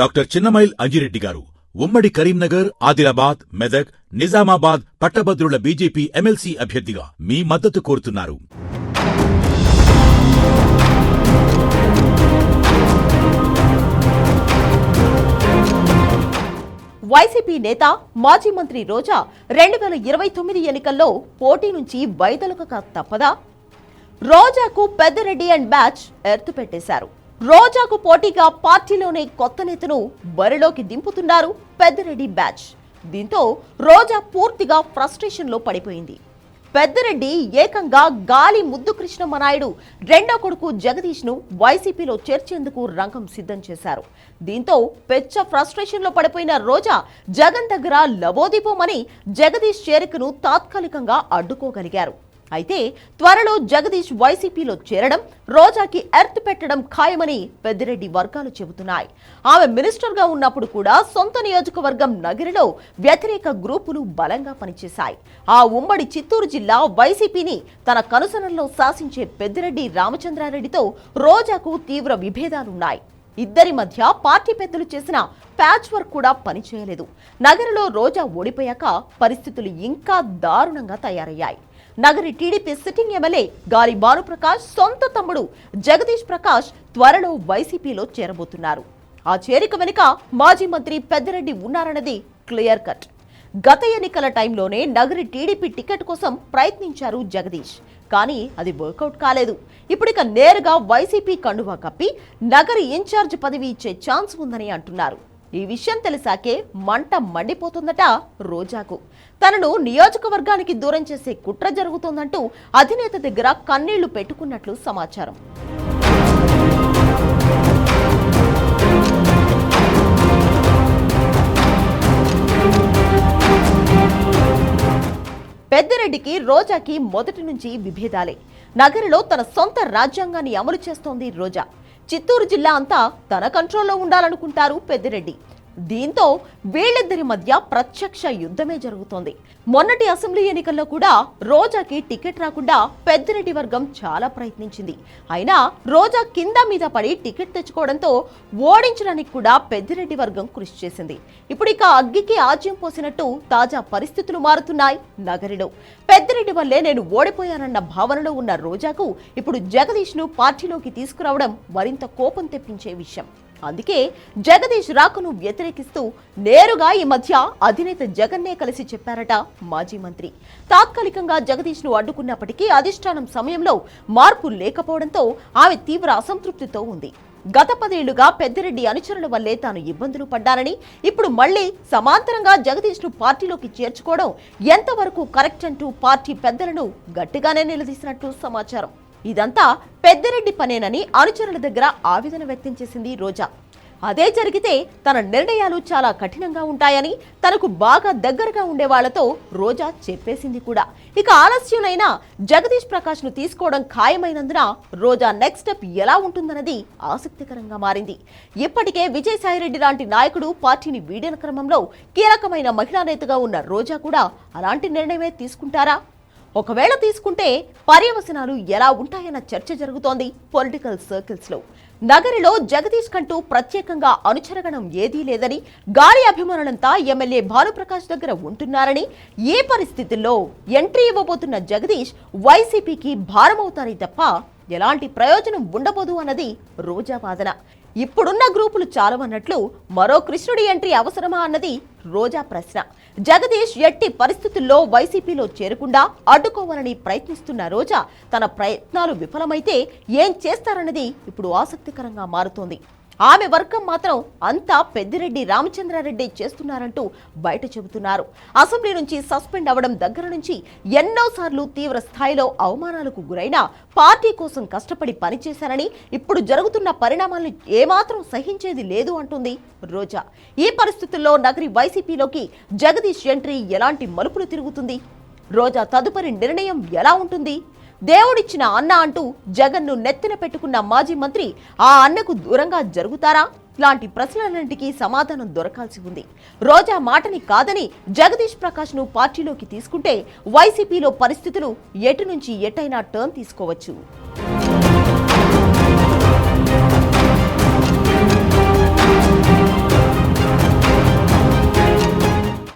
Doctor Chinnamail Anji Reddy గారు ఉమ్మడి కరీంనగర్ ఆదిలాబాద్ మెదక్ నిజామాబాద్ పట్టభద్రుల బీజేపీ ఎమ్మెల్సీ అభ్యర్థిగా మీ మద్దతు కోరుతున్నారు. వైసీపీ నేత మాజీ మంత్రి రోజా రెండు వేల ఇరవై తొమ్మిది ఎన్నికల్లో పోటీ నుంచి వైదొలగక తప్పదా? రోజాకు పెద్దరెడ్డి అండ్ బ్యాచ్ ఎర్తు పెట్టేశారు. రోజాకు పోటీగా పార్టీలోనే కొత్త నేతను బరిలోకి దింపుతున్నారు పెద్దరెడ్డి బ్యాచ్. దీంతో రోజా పూర్తిగా ఫ్రస్ట్రేషన్లో పడిపోయింది. పెద్దరెడ్డి ఏకంగా గాలి ముద్దు కృష్ణమనాయుడు రెండో కొడుకు జగదీష్ను వైసీపీలో చేర్చేందుకు రంగం సిద్ధం చేశారు. దీంతో పెచ్చ ఫ్రస్ట్రేషన్లో పడిపోయిన రోజా జగన్ దగ్గర లబోదీపమని జగదీష్ చేరికను తాత్కాలికంగా అడ్డుకోగలిగారు. అయితే త్వరలో జగదీష్ వైసీపీలో చేరడం రోజాకి ఎర్త్ పెట్టడం ఖాయమని పెద్దిరెడ్డి వర్గాలు చెబుతున్నాయి. ఆమె మినిస్టర్గా ఉన్నప్పుడు కూడా సొంత నియోజకవర్గం నగిరిలో వ్యతిరేక గ్రూపులు బలంగా పనిచేశాయి. ఆ ఉమ్మడి చిత్తూరు జిల్లా వైసీపీని తన కనుసనల్లో శాసించే పెద్దిరెడ్డి రామచంద్రారెడ్డితో రోజాకు తీవ్ర విభేదాలున్నాయి. ఇద్దరి మధ్య పార్టీ పెద్దలు చేసిన ప్యాచ్ వర్క్ కూడా పనిచేయలేదు. నగరంలో రోజా ఓడిపోయాక పరిస్థితులు ఇంకా దారుణంగా తయారయ్యాయి. నగరి టీడీపీ సిట్టింగ్ ఎమ్మెల్యే గాలి భానుప్రకాష్ సొంత తమ్ముడు జగదీష్ ప్రకాష్ త్వరలో వైసీపీలో చేరబోతున్నారు. ఆ చేరిక వెనుక మాజీ మంత్రి పెద్దిరెడ్డి ఉన్నారన్నది క్లియర్ కట్. గత ఎన్నికల టైంలోనే నగరి టీడీపీ టికెట్ కోసం ప్రయత్నించారు జగదీష్. కానీ అది వర్కౌట్ కాలేదు. ఇప్పుడిక నేరుగా వైసీపీ కండువా కప్పి నగరి ఇన్ఛార్జ్ పదవి ఇచ్చే ఛాన్స్ ఉందని అంటున్నారు. ఈ విషయం తెలిసాకే మంట మండిపోతుందట రోజాకు. తనను నియోజకవర్గానికి దూరం చేసే కుట్ర జరుగుతోందంటూ అధినేత దగ్గర కన్నీళ్ళు పెట్టుకున్నట్లు సమాచారం. పెద్దిరెడ్డికి రోజాకి మొదటి నుంచి విభేదాలే. నగరిలో తన సొంత రాజ్యాంగాన్ని అమలు చేస్తోంది రోజా. చిత్తూరు జిల్లా అంతా తన కంట్రోల్లో ఉండాలనుకుంటారు పెద్దిరెడ్డి. దీంతో వీళ్ళిద్దరి మధ్య ప్రత్యక్ష యుద్ధమే జరుగుతోంది. మొన్నటి అసెంబ్లీ ఎన్నికల్లో కూడా రోజాకి టికెట్ రాకుండా పెద్దిరెడ్డి వర్గం చాలా ప్రయత్నించింది. అయినా రోజా కింద మీద పడి టికెట్ తెచ్చుకోవడంతో ఓడించడానికి కూడా పెద్దిరెడ్డి వర్గం కృషి చేసింది. ఇప్పుడు ఇక అగ్గికి ఆజ్యం పోసినట్టు తాజా పరిస్థితులు మారుతున్నాయి నగరిలో. పెద్దిరెడ్డి వల్లే నేను ఓడిపోయానన్న భావనలో ఉన్న రోజాకు ఇప్పుడు జగదీష్ను పార్టీలోకి తీసుకురావడం మరింత కోపం తెప్పించే విషయం. అందుకే జగదీష్ రాకను వ్యతిరేకిస్తూ నేరుగా ఈ మధ్య అధినేత జగన్నే కలిసి చెప్పారట మాజీ మంత్రి. తాత్కాలికంగా జగదీష్ను అడ్డుకున్నప్పటికీ అధిష్టానం సమయంలో మార్పు లేకపోవడంతో ఆమె తీవ్ర అసంతృప్తితో ఉంది. గత పదేళ్ళుగా పెద్దిరెడ్డి అనుచరుల వల్లే తాను ఇబ్బందులు పడ్డానని ఇప్పుడు మళ్ళీ సమాంతరంగా జగదీష్ను పార్టీలోకి చేర్చుకోవడం ఎంతవరకు కరెక్ట్ అంటూ పార్టీ పెద్దలను గట్టిగానే నిలదీసినట్టు సమాచారం. ఇదంతా పెద్దిరెడ్డి పనేనని అనుచరుల దగ్గర ఆవేదన వ్యక్తం చేసింది రోజా. అదే జరిగితే తన నిర్ణయాలు చాలా కఠినంగా ఉంటాయని తనకు బాగా దగ్గరగా ఉండే వాళ్ళతో రోజా చెప్పేసింది కూడా. ఇక ఆలస్యంనైనా జగదీష్ ప్రకాష్ను తీసుకోవడం ఖాయమైనందున రోజా నెక్స్ట్ స్టెప్ ఎలా ఉంటుందన్నది ఆసక్తికరంగా మారింది. ఇప్పటికే విజయసాయిరెడ్డి లాంటి నాయకుడు పార్టీని వీడిన క్రమంలో కీలకమైన మహిళా నేతగా ఉన్న రోజా కూడా అలాంటి నిర్ణయమే తీసుకుంటారా? ఒకవేళ తీసుకుంటే పర్యవసనాలు ఎలా ఉంటాయన్న చర్చ జరుగుతోంది పొలిటికల్ సర్కిల్స్లో నగరిలో జగదీష్ కంటూ ప్రత్యేకంగా అనుచరగణం ఏదీ లేదని గాలి అభిమానులంతా ఎమ్మెల్యే భానుప్రకాష్ దగ్గర ఉంటున్నారని ఏ పరిస్థితుల్లో ఎంట్రీ ఇవ్వబోతున్న జగదీష్ వైసీపీకి భారమవుతారని తప్ప ఎలాంటి ప్రయోజనం ఉండబోదు అన్నది రోజా వాదన. ఇప్పుడున్న గ్రూపులు చాలవన్నట్లు మరో కృష్ణుడి ఎంట్రీ అవసరమా అన్నది రోజా ప్రశ్న. జగదీష్ ఎట్టి పరిస్థితుల్లో వైసీపీలో చేరకుండా అడ్డుకోవాలని ప్రయత్నిస్తున్న రోజా తన ప్రయత్నాలు విఫలమైతే ఏం చేస్తారన్నది ఇప్పుడు ఆసక్తికరంగా మారుతోంది. ఆమె వర్గం మాత్రం అంతా పెద్దిరెడ్డి రామచంద్రారెడ్డి చేస్తున్నారంటూ బయట చెబుతున్నారు. అసెంబ్లీ నుంచి సస్పెండ్ అవ్వడం దగ్గర నుంచి ఎన్నోసార్లు తీవ్ర స్థాయిలో అవమానాలకు గురైన పార్టీ కోసం కష్టపడి పనిచేశారని ఇప్పుడు జరుగుతున్న పరిణామాలను ఏమాత్రం సహించేది లేదు అంటుంది రోజా. ఈ పరిస్థితుల్లో నగరి వైసీపీలోకి జగదీష్ ఎంట్రీ ఎలాంటి మలుపులు తిరుగుతుంది? రోజా తదుపరి నిర్ణయం ఎలా ఉంటుంది? దేవుడిచ్చిన అన్న అంటూ జగన్ను నెత్తిన పెట్టుకున్న మాజీ మంత్రి ఆ అన్నకు దూరంగా జరుగుతారా? లాంటి ప్రశ్నలన్నింటికీ సమాధానం దొరకాల్సి ఉంది. రోజా మాటని కాదని జగదీష్ ప్రకాష్ను పార్టీలోకి తీసుకుంటే వైసీపీలో పరిస్థితులు ఎటు నుంచి ఎటైనా టర్న్ తీసుకోవచ్చు.